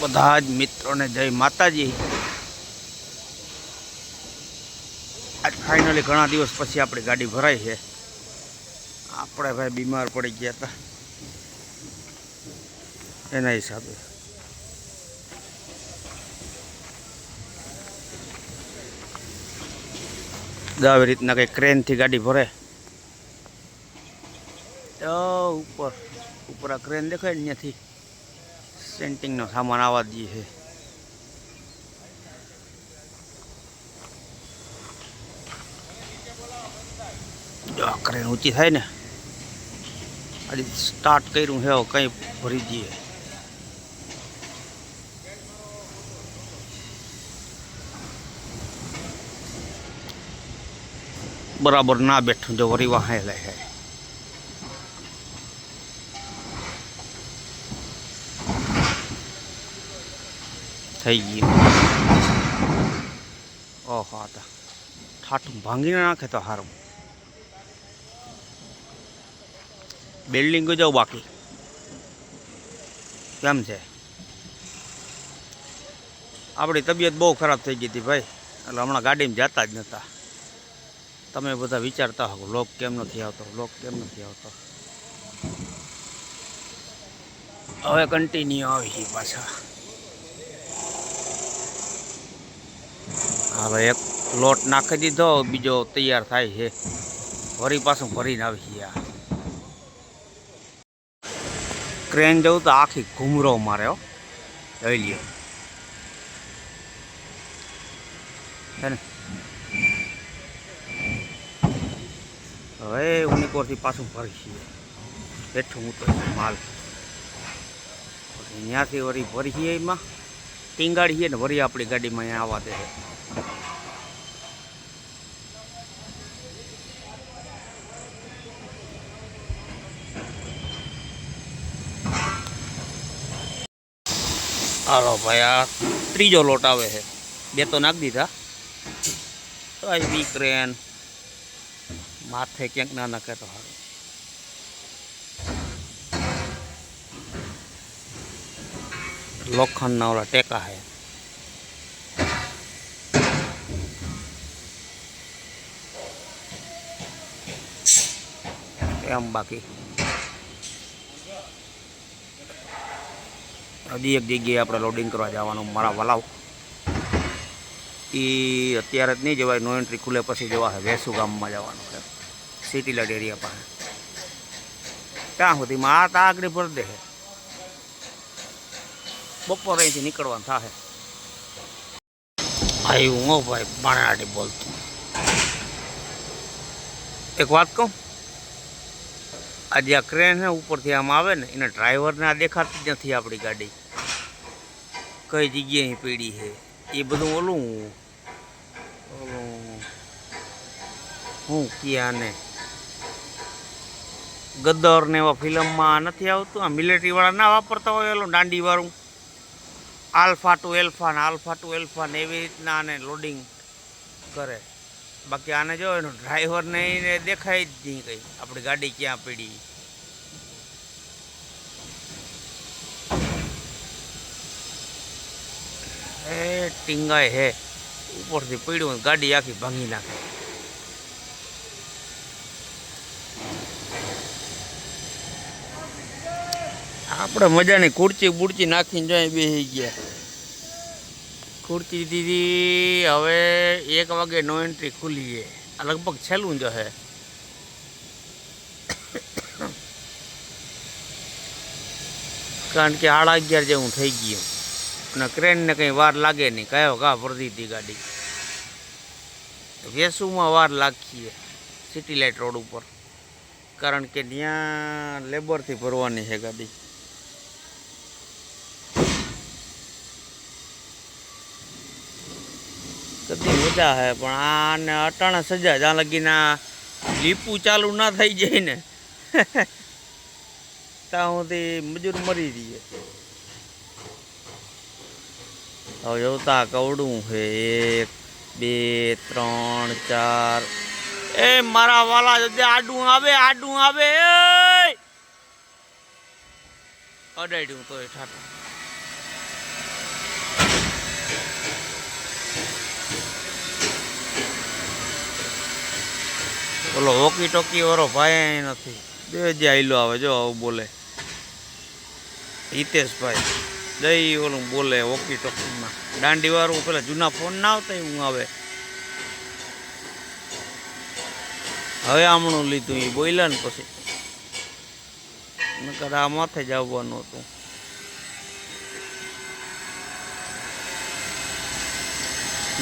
બધા જ મિત્રોને જય માતાજી. આજ ફાઇનલી ઘણા દિવસ પછી આપણી ગાડી ભરાઈ છે. આપણે ભાઈ બીમાર પડી ગયા હતા. એના હિસાબે. આવી રીતના કંઈ ક્રેનથી ગાડી ભરે. ઉપર ઉપર આ ક્રેન દેખાય ને ત્યાંથી. સેન્ટિંગનો સામાન આવવા દઈએ છે. આ ઊંચી થાય ને આજે સ્ટાર્ટ કર્યું છે કંઈ ભરી દઈએ. બરાબર ના બેઠું, જો વરી વાહે લે થઈ ગયું ઓહો તો ઠાઠું ભાંગીને નાખે તો હારું. બિલ્ડિંગ જાઉં બાકી. કેમ છે? આપણી તબિયત બહુ ખરાબ થઈ ગઈ હતી ભાઈ. એટલે હમણાં ગાડીમાં જતા જ નહોતા તમે બધા વિચારતા હો લોક કેમ નથી આવતો, લોક કેમ નથી આવતો. હવે કન્ટિન્યુ આવી પાછા. હવે એક લોટ નાખી દીધો, બીજો તૈયાર થાય છે. વરી પાછું ભરીને આવી આ. ક્રેન જવું તો આખી ઘૂમરો મારે જોઈ લ્યો. હે ને. હવે ઉનિકોરથી પાછું ભરી છીએ બેઠું તો માલ. પછી અહીંયાથી વળી ભરી છીએ એમાં. ટીંગાડીએ ને વળી આપણી ગાડીમાં અહીંયા આવવા દે. હાલો ભાઈ, આ ત્રીજો લોટ આવે છે. બે તો નાખી દીધા. તો આ બી ક્રેન માથે ક્યાંક ના નાખે તો સારું લોખંડના ઓલા ટેકા છે. એમ બાકી. હજી એક જગ્યાએ આપણે લોડિંગ કરવા જવાનું, મારા વલાવ. એ અત્યારે જ નહીં જવાય, નો એન્ટ્રી ખુલે પછી જવા છે વેસુ ગામમાં જવાનું છે. સિટી લાઇટ એરિયા પાસે. ત્યાં સુધીમાં આ તા આગળ ભર દે બપોરે અહીંથી નીકળવાનું થશે ભાઈ, હું ભાઈ બાણાટી બોલતો. એક વાત કહું? આ જે આ ક્રેન છે ઉપરથી આમ આવે ને, એના ડ્રાઈવરને આ દેખાતી જ નથી આપણી ગાડી. કઈ જગ્યાએ પડી છે? એ બધું ઓલું ઓલું હું ક્યાં ને ગદ્દર ને એવા ફિલ્મમાં નથી આવતું? આ મિલિટરીવાળા ના વાપરતા હોય ઓલું દાંડીવાળું? આલ્ફા ટુ એલ્ફા ને આલ્ફા ટુ એલ્ફા ને એવી રીતના આને લોડિંગ કરે. બાકી આને જો એનો ડ્રાઈવરને એને દેખાય જ નહીં કંઈ. આપણી ગાડી ક્યાં પડી? એ ટીંગાય હે. ઉપરથી પડ્યું ને ગાડી આખી ભાંગી નાખે. આપણે મજાની ખુરચી બુડચી નાખીને જાય બેસી ગયા. ખુરચી દીધી, હવે એક વાગે નો એન્ટ્રી ખુલી છે આ લગભગ છેલ્લું જ હે. કારણ કે સાડા અગિયાર જેવું થઈ ગયું. અને ક્રેનને કંઈ વાર લાગે નહીં. કયો ઘા ભરતી હતી ગાડી. વેસુમાં વાર લાગીએ સિટી લાઇટ રોડ ઉપર. કારણ કે ત્યાં લેબરથી ભરવાની છે ગાડી. કદી મજા હે પણ આને અટાણા સજા જ્યાં લગીના લીપું ચાલુ ના થઈ જાય ને. ત્યાં સુધી મજૂર મરી રહીએ. હવે અવયવતા કવડું છે. એક, બે, ત્રણ, ચાર. એ મારા વાલા આડું આવે આડું આવે અડાડ્યું તોય ઠાઠા ઓલો હોકી ટોકી વાળો ભાઈ નથી. બે જે આઈલો આવે, જો આવું બોલે. હિતેશભાઈ. જઈ ઓલું બોલે ઓકી ટોકીમાં દાંડી વાળું પેલા જૂના ફોન ના આવતા હું આવે. હવે આમણું લીધું એ બોલ્યા ને પછી. નકર આ માથે જ આવવાનું હતું.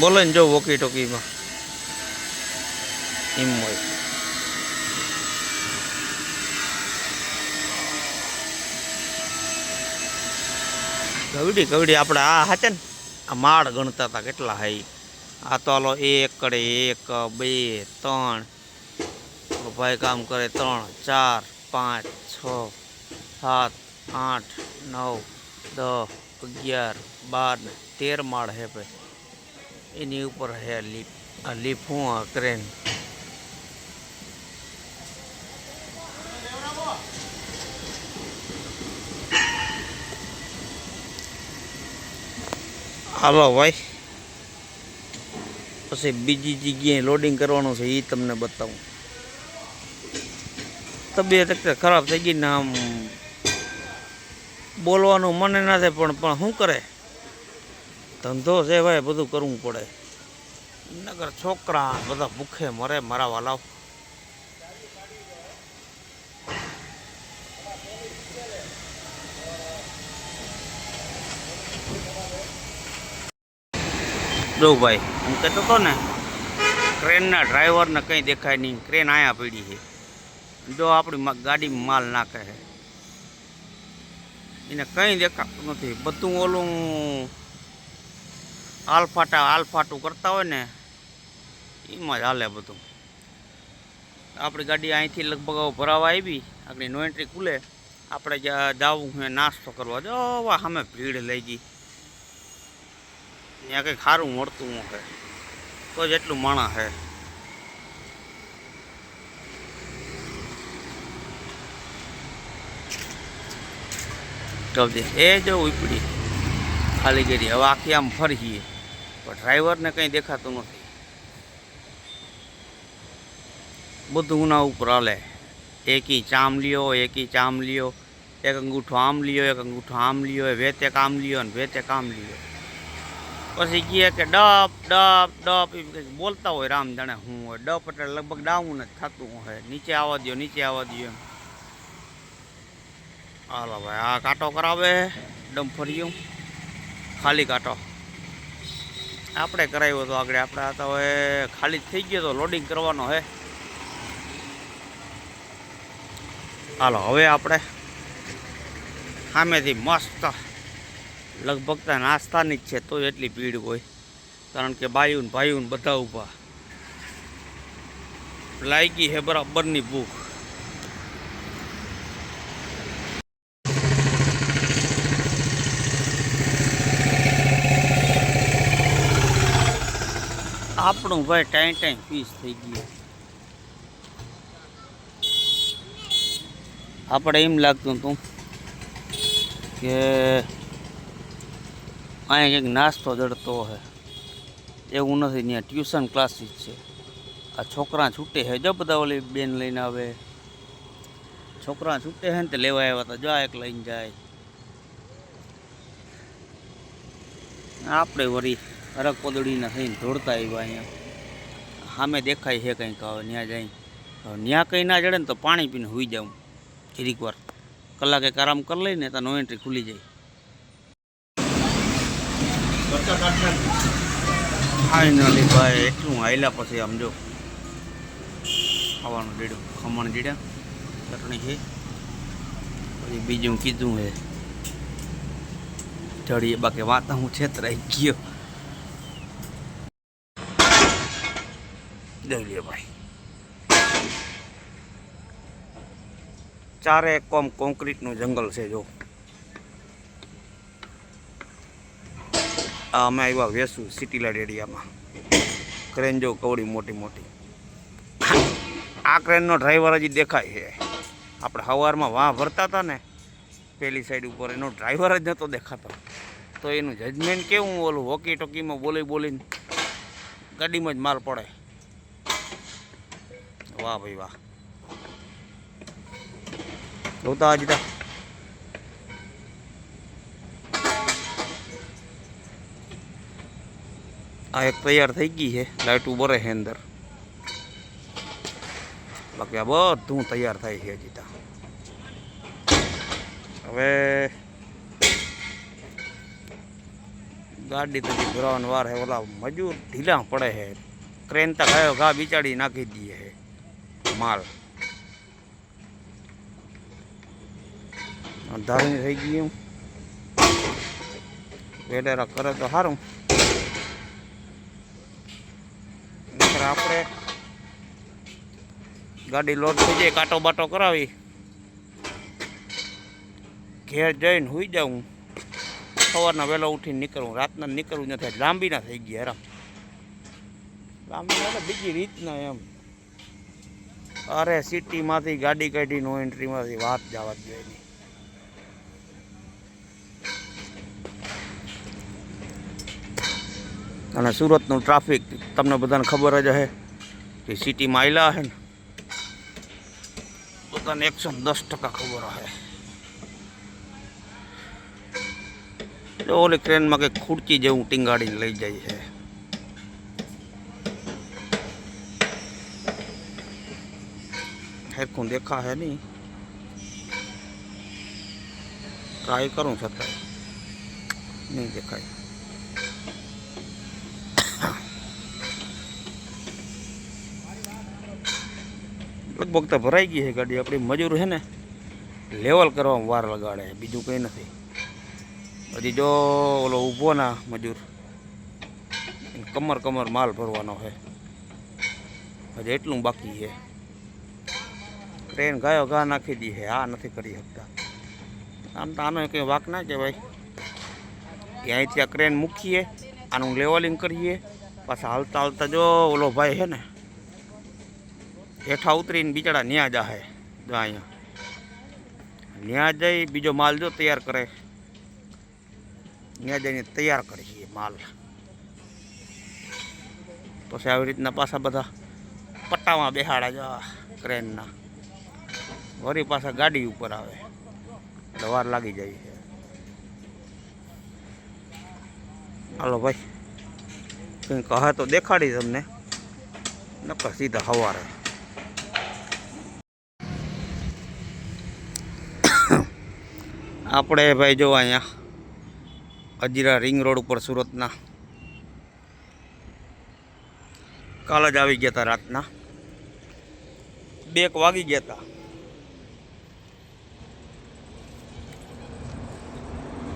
બોલે ને જો વોકી ટોકીમાં એમ હોય. કવડી કવડી આપણે આ હાચે ને? આ માળ ગણતા હતા કેટલા હાઈ? આ તો હાલો એક કડે એક, બે, ત્રણ. ભાઈ કામ કરે ત્રણ, ચાર, પાંચ, છ, સાત, આઠ, નવ દસ અગિયાર, બાર તેર માળ હે ભાઈ. એની ઉપર હે લીપ લીપ હું ક્રેન હાલો ભાઈ. પછી બીજી જગ્યાએ લોડિંગ કરવાનું છે એ તમને બતાવું. તબિયત એક ખરાબ થઈ ગઈ ને આમ બોલવાનું મને ના થાય પણ પણ શું કરે? ધંધો છે ભાઈ, બધું કરવું પડે. નગર છોકરા બધા ભૂખે મરે, મારા વાલાવ જો ભાઈ, હું કહેતો હતો ને ટ્રેનના ડ્રાઈવરને કંઈ દેખાય નહીં. ટ્રેન આયા પડી છે. જો આપણી ગાડી માલ નાખે છે. એને કંઈ દેખાતું નથી. બધું ઓલું આલફાટા આલફાટું કરતા હોય ને, એમાં જ હાલે બધું. આપણી ગાડી અહીંથી લગભગ ભરાવા આવી. આપણી નો એન્ટ્રી ખુલે. આપણે જ્યાં છે નાસ્તો કરવા. જો સામે ભીડ લઈ ગઈ ત્યાં કંઈક સારું મળતું હશે તો જ એટલું માણસ છે કબજે એ જો ઉપડી. ખાલી કરી હવે આખી આમ ફરીએ. પણ ડ્રાઈવરને કંઈ દેખાતું નથી. બધું ઉના ઉપર હાલે. એકી ચામ લ્યો, એકી ચામ લ્યો. એક અંગૂઠો આમ લ્યો, એક અંગૂઠો આમ લ્યો વેતે કામ લ્યો ને વેતે કામ લ્યો. પછી કહે કે ડપ ડપ ડપ, એમ કંઈક બોલતા હોય રામ જાણે હું હોય. ડપ એટલે લગભગ ડાઉન જ થતું હોય. નીચે આવવા દો નીચે આવવા દો એમ. હાલો ભાઈ, આ કાંટો કરાવે. ડમ્ફરિયું ખાલી કાંટો. આપણે કરાવ્યો હતો આગળ આપણે આ તો હવે ખાલી થઈ ગયો તો લોડિંગ કરવાનો હે. હાલો, હવે આપણે સામેથી મસ્ત લગભગ ત્યાં નાસ્તાની જ છે, તો એટલી ભીડ હોય. કારણ કે ભાઈઓને ભાઈઓને બધા ઊભા. લાગી હે બરાબરની ભૂખ. આપણું ભાઈ ટાઈમ ટાઈમ પીસ થઈ ગયું. આપણે એમ લાગતું હતું કે અહીંયા કંઈક નાસ્તો જડતો હે. એવું નથી, ત્યાં ટ્યુશન ક્લાસીસ છે. આ છોકરા છૂટે હે જો બધા ઓલી બેન લઈને આવે. છોકરા છૂટે હે ને તે લેવા આવ્યા હતા, જા એક લઈને જાય. આપણે વળી હરક પોદડીના થઈને દોડતા આવ્યા અહીંયા. સામે દેખાય છે કંઈક, હવે ત્યાં જાય. હવે ત્યાં કંઈ ના જડે ને તો પાણી પીને હોઈ જાઉં. જરીક વાર. કલાકે આરામ કરી લઈને તો નો એન્ટ્રી ખુલી જાય. ફાઇનલી ભાઈ, એટલું આવેલા પછી આમ જો ખાવાનું દીડું ખમણ દીડા ચટણી છે. પછી બીજું કીધું હે ચડીએ બાકી વાત હું છેતરાઈ ગયો. જોઈ લે ભાઈ. ચારે કોમ કોન્ક્રીટનું જંગલ છે, જો. અમે આવ્યા વેસુ સિટી લાઇટ એરિયામાં. ક્રેન જો કવડી મોટી મોટી. આ ક્રેનનો ડ્રાઈવર હજી દેખાય છે. આપણે સવારમાં વાહ ભરતા હતા ને, પેલી સાઈડ ઉપર એનો ડ્રાઈવર જ નહોતો દેખાતો. તો એનું જજમેન્ટ કેવું ઓલું હોકી ટોકીમાં બોલી બોલીને ગાડીમાં જ માલ પડે. વાહ ભાઈ વાહ. જોતા હજી આ એક તૈયાર થઈ ગઈ છે લાઇટું બરે છે અંદર. બાકી આ બધું તૈયાર થાય છે હજી તા. હવે ગાડી તો ભરાવાનો વાર હે ઓલા મજૂર ઢીલા પડે છે. ક્રેન તો ગાયો ઘા બિચાડી નાખી દઈએ છે, માલ. ધારણી થઈ ગયું. વેડેરા કરે તો સારું નહીંતર આપણે ગાડી લોડ થઈ જાય, કાંટો બાટો કરાવી. ઘેર જઈને હુઈ જાઉં. સવારના વહેલો ઉઠીને નીકળું, રાતના નીકળવું નથી લાંબી ના થઈ ગયા હેરામ લાંબી એટલે બીજી રીતના એમ. અરે સિટીમાંથી ગાડી કાઢી નો એન્ટ્રીમાંથી વાત જવા જ જોઈએ અને સુરતનું ટ્રાફિક, તમને બધાને ખબર જ હશે કે સિટીમાં આવેલા હે ને. બધાને એકસો દસ ટકા ખબર હશે ઓલી ટ્રેનમાં કંઈક ખુરચી જેવું ટીંગાડીને લઈ જાય છે. હેરખું દેખા હે નહીં. ટ્રાય કરું છતાં નહીં દેખાય. લગભગ તો ભરાઈ ગઈ છે ગાડી. આપણી મજૂર છે ને, લેવલ કરવામાં વાર લગાડે બીજું કંઈ નથી. હજી જો ઓલો ઊભો ના મજૂર, કમર કમર માલ ભરવાનો છે. હજી એટલું બાકી છે. ટ્રેન ગાયો ઘા નાખી દી છે. આ નથી કરી શકતા. આમ તો આનો કંઈ વાક ના કહેવાય. કે અહીંથી આ ક્રેન મૂકીએ, આનું લેવલિંગ કરીએ. પાછા હાલતા હાલતા જો ઓલો ભાઈ છે ને હેઠા ઉતરીને બિચારા ન્યા જાહે, જો અહીંયા. ન્યા જઈ બીજો માલ જો તૈયાર કરે. ત્યાં જઈને તૈયાર કરીએ માલ. પછી આવી રીતના પાછા બધા પટ્ટામાં બેહાડા જવા ક્રેનના. વળી પાછા ગાડી ઉપર આવે. એટલે વાર લાગી જાય છે. હાલો ભાઈ કંઈ કહે તો દેખાડી તમને. નકર સીધા સવારે આપણે ભાઈ જો અહીંયા અજીરા રિંગ રોડ ઉપર સુરતના કાલ જ આવી ગયા હતા રાતના. બેક વાગી ગયા હતા.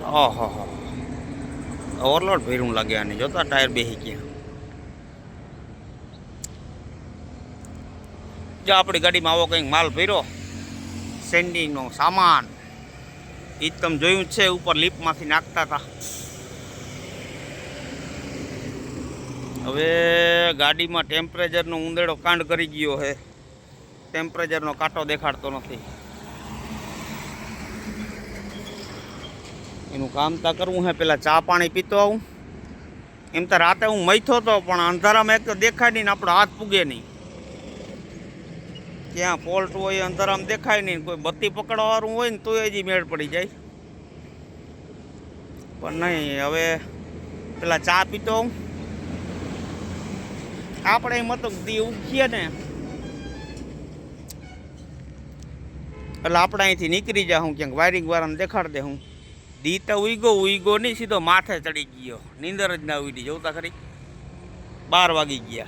ઓહો. હો ઓવરલોડ ભીરું લાગે આને. જોતા ટાયર બેસી ગયા. જો, આપણી ગાડીમાં આવો કંઈક માલ ભર્યો. સેન્ડિંગનો સામાન. એ જ તમે જોયું છે, ઉપર લીપમાંથી નાખતા હતા હવે ગાડીમાં ટેમ્પરેચરનો ઉંદેડો કાંડ કરી ગયો છે. ટેમ્પરેચરનો કાંટો દેખાડતો નથી. એનું કામ તા કરવું હે, પેલા ચા પાણી પીતો આવું. એમ તો રાતે હું મૈથો હતો, પણ અંધારામાં એક તો દેખાય નહીં આપણો હાથ પૂગે નહીં. ક્યાં ફોલ્ટ હોય અંધારામાં દેખાય નહીં. કોઈ બત્તી પકડવાવાળું હોય ને તોય હજી મેળ પડી જાય. પણ નહીં, હવે પેલા ચા પીતો હું આપણે એમ હતું દી ઉગીએ ને. એટલે આપણે અહીંથી નીકળી જા હું ક્યાંક વાયરિંગ વાળાને દેખાડ દે હું. દી તો ઉઈગો ઉઈગો નહીં, સીધો માથે ચડી ગયો. નીંદર જ ના ઉડી જોતા ખરી. બાર વાગી ગયા.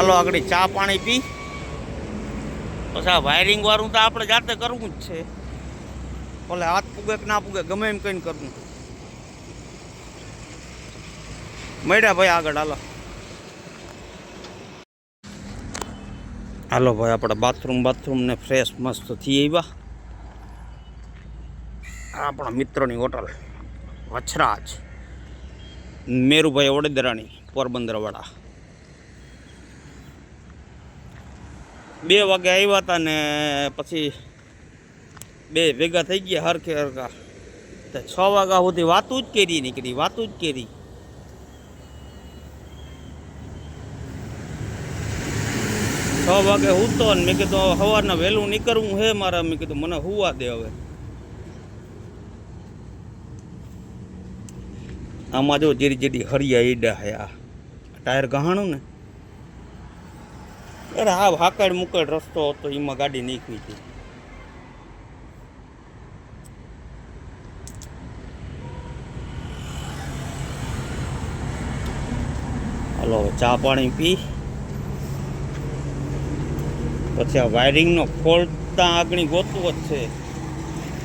હાલો આગળ ચા પાણી પી. પછી આ વાયરિંગ વાળું તો આપણે જાતે કરવું જ છે. ભલે હાથ પૂગે કે ના પૂગે, ગમે એમ કઈ કરવું. મળ્યા ભાઈ આગળ, હાલો. હાલો ભાઈ, આપણે બાથરૂમ બાથરૂમ ને ફ્રેશ મસ્ત થઈ આવ્યા. આપણા મિત્રોની હોટલ, વછરાજ. મેરુભાઈ વડોદરાની પોરબંદરવાળા. બે વાગે આવ્યા હતા ને પછી બે ભેગા થઈ ગયા હરખે હરખા. તો છ વાગ્યા સુધી વાતું જ કેરી નીકળી, વાતું જ કેરી. વાગે હુતો ને મેં કીધું સવારના વહેલું નીકળવું હે મારા, મેં કીધું મને હુવા દે હવે. આમાં જો જીરી જીરી હરિયા ઈડા હે આ. ટાયર ગહાણું ને? અરે હા હાકડ મુકડ રસ્તો હતો, એમાં ગાડી નીકળી હતી. હાલો ચા પાણી પી. પછી આ વાયરિંગનો ખોલતા આગળ ગોતવો જ છે.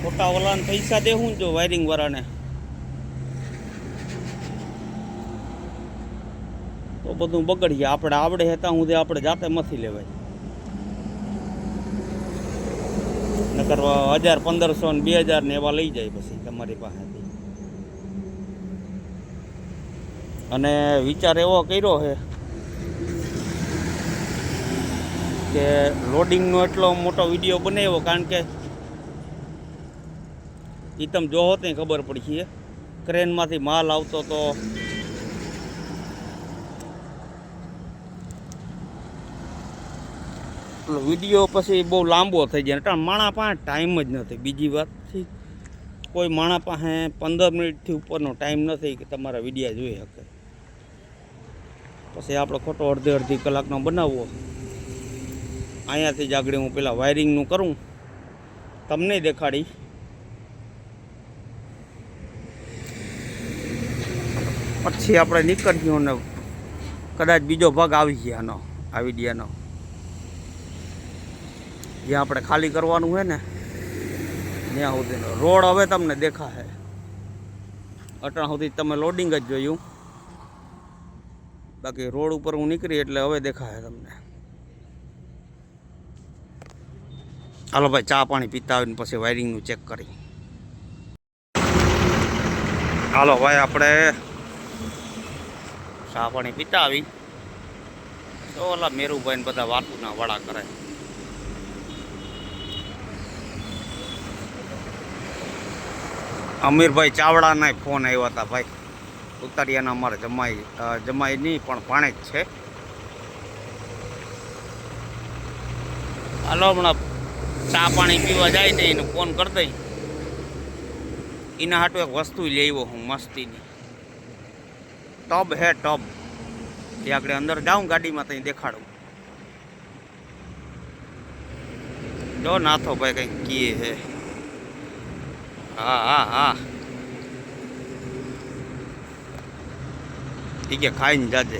ખોટા ઓલાને પૈસા દેવું જો વાયરિંગ વાળાને બધું બગડી જાય આપણે આવડે હતા હું આપણે જાતે મથી લેવાય. નકર હજાર પંદરસો ને બે હજાર ને એવા લઈ જાય પછી તમારી પાસેથી. અને વિચાર એવો કર્યો છે કે લોડિંગનો એટલો મોટો વીડિયો બનાવ્યો કારણ કે એ તમે જોવો તે ખબર પડી છે. ક્રેનમાંથી માલ આવતો તો વીડિયો પછી બહુ લાંબો થઈ જાય. કારણ માણા પાસે ટાઈમ જ નથી. બીજી વાત છે કોઈ માણા પાસે પંદર મિનિટથી ઉપરનો ટાઈમ નથી કે તમારા વિડીયા જોઈ શકે. પછી આપણે ખોટો અડધી અડધી કલાકનો બનાવવો. અહીંયાથી જ આગળ હું પેલા વાયરિંગનું કરું. તમને દેખાડી પછી આપણે નીકળ્યું ને કદાચ બીજો ભાગ આવી ગયા આનો આ વિડીયાનો. જ્યાં આપણે ખાલી કરવાનું હોય ને, ત્યાં સુધીનો રોડ હવે તમને દેખાશે. અટણા સુધી તમે લોડિંગ જ જોયું. બાકી રોડ ઉપર હું નીકળી એટલે હવે દેખાશે તમને. હાલો ભાઈ, ચા પાણી પીતા આવીને પછી વાયરિંગનું ચેક કરી. હાલો ભાઈ, આપણે ચા પાણી પીતા આવી તો ઓલા મેરુભાઈ ને બધા વાતુના વડા કરે. અમીરભાઈ ચાવડાના ફોન આવ્યા હતા ભાઈ. ઉતારિયાના અમારે જમાઈ જમાઈ નહીં, પણ પાણે જ છે. હાલો, હમણાં ચા પાણી પીવા જાય ને એને ફોન કરી દઈ. એના હાટું એક વસ્તુ આવ્યો હું મસ્તીની. ટબ હે ટબ. એ આગળ અંદર જાઉં ગાડીમાં ત્યાં દેખાડું. જો નાથો ભાઈ કંઈક કીએ હે. હા હા હા. ઠીક છે ખાઈને જાજે.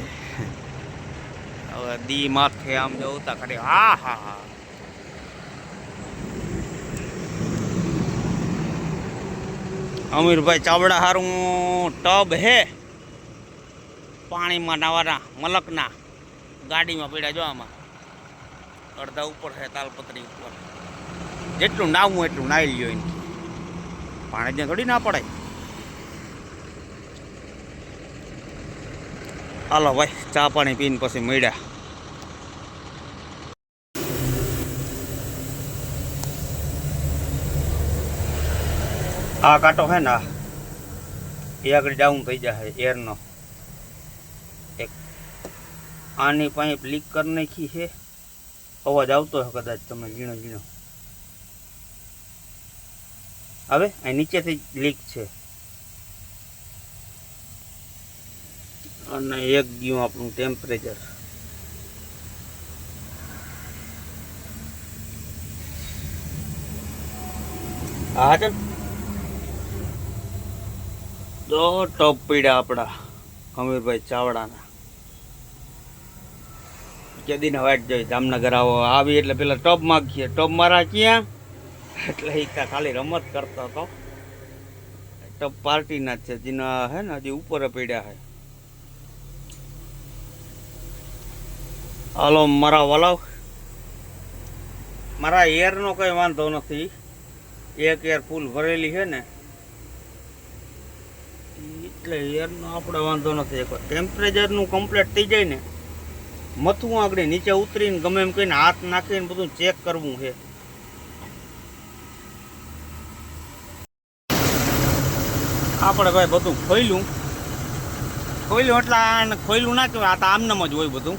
હવે દી માથે આમ જોતા ખરી હા હા હા. અમીરભાઈ ચાવડા હારું ટબ હે. પાણીમાં નાવાના મલકના. ગાડીમાં પડ્યા જો આમાં. અડધા ઉપર છે તાલપત્રી ઉપર. જેટલું નાવું એટલું નાઈ લ્યો એને પાણી જ્યાં થોડી ના પડાય. હાલો ભાઈ, ચા પાણી પીને પછી મળ્યા. આ કાંટો હે ને એ આગળ ડાઉન થઈ જાય એરનો એક આની પાઇપ લીક કરી નાખી છે. અવાજ આવતો હોય કદાચ, તમે ગીણો ઝીણો હવે અહીં નીચેથી લીક છે. અને એક ગયું આપણું ટેમ્પરેચર હા ચાલ તો ટોપ પીડ્યા આપણા અમીરભાઈ ચાવડાના. કેદીને વાટ જોઈ, જામનગર આવો, આવી એટલે પેલા ટોપ માગીએ. ટોપ મારા ક્યાં? એટલે એ ખાલી રમત કરતો હતો. ટપ પાર્ટીના છે, જેના હે ને, હજી ઉપર પડ્યા છે હાલો, મારા વલાવ. મારા એરનો કંઈ વાંધો નથી. એક એર ફૂલ ભરેલી છે ને. એટલે એરનો આપણે વાંધો નથી એક ટેમ્પરેચરનું કમ્પ્લીટ થઈ જાય ને, મથું આગળ નીચે ઉતરીને ગમે એમ કહીને હાથ નાખીને બધું ચેક કરવું છે આપણે ભાઈ બધું ખોયલું? ખોઈલું એટલે ખોયલું ના કહેવાય. આ તો આમનામ જ હોય બધું.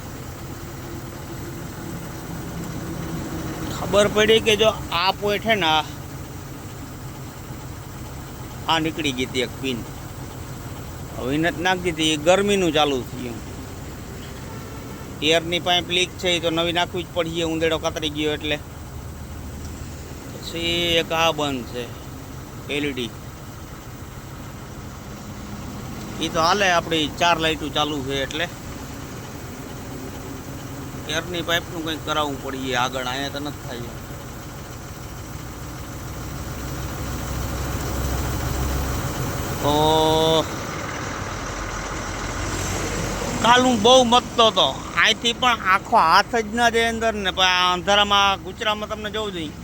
ખબર પડી કે જો આ પોઈન્ટ છે ને, આ નીકળી ગઈ હતી એક પિન. હવે એને નાખી દીધી. એ ગરમીનું ચાલુ થયું એરની પાઇપ લીક છે એ તો નવી નાખવી જ પડી ઉંદેડો કતરી ગયો એટલે. પછી એક આ બંધ છે. એલઈડી. એ તો હાલે આપણી ચાર લાઇટો ચાલુ છે એટલે. એરની પાઇપનું કંઈક કરાવવું પડીએ, આગળ અહીંયા તો નથી થાય. તો કાલ હું બહુ મતતો હતો. અહીંથી પણ આખો હાથ જ ના જાય અંદર ને અંધારામાં, ગુજરાતમાં તમને જોવું જોઈએ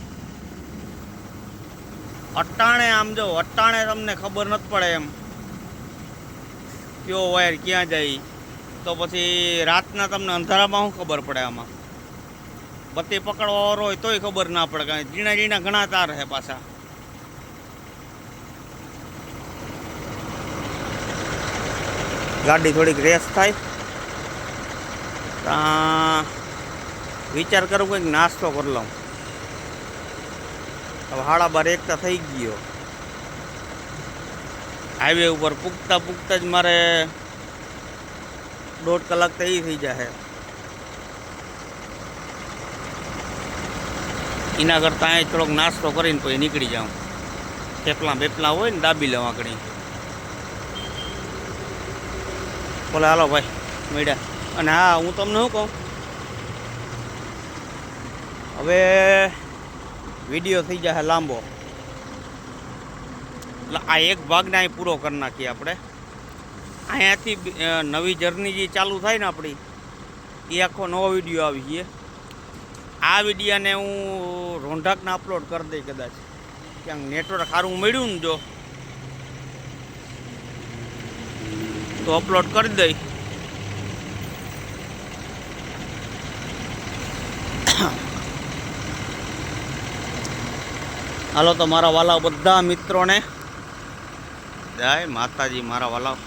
અટાણે આમ જો, અટાણે તમને ખબર નથી પડે એમ. કયો વાયર ક્યાં જાય? તો પછી રાતના તમને અંધારામાં શું ખબર પડે આમાં? બત્તી પકડવા વાળો હોય તોય ખબર ના પડે, કારણ ઝીણા ઝીણા ઘણા તાર છે પાછા. ગાડી થોડીક રેસ થાય. વિચાર કરું, કંઈક નાસ્તો કરી લઉં. હવે હાડા બાર એકતા થઈ ગયો. હાઈવે ઉપર પૂગતા પૂગતા જ મારે દોઢ કલાક તો એ થઈ જશે એના કરતાં અહીં થોડોક નાસ્તો કરીને પછી નીકળી જાઉં. થેપલા બેપલા હોય ને દાબી લેવા કરી બોલે, હાલો ભાઈ, મળ્યા. અને હા, હું તમને શું કહું? હવે વીડિયો થઈ જશે લાંબો. એટલે આ એક ભાગને અહીં પૂરો કરી નાખીએ આપણે. અહીંયાથી નવી જર્ની જે ચાલુ થાય ને આપણી, એ આખો નવો વીડિયો આવી છે આ વિડીયાને હું રોંઢાકને અપલોડ કરી દઈ કદાચ. ક્યાંક નેટવર્ક સારું મળ્યું ને જો, તો અપલોડ કરી દઈ. હાલો તો મારા વાલા બધા મિત્રોને જય માતાજી મારા વાલા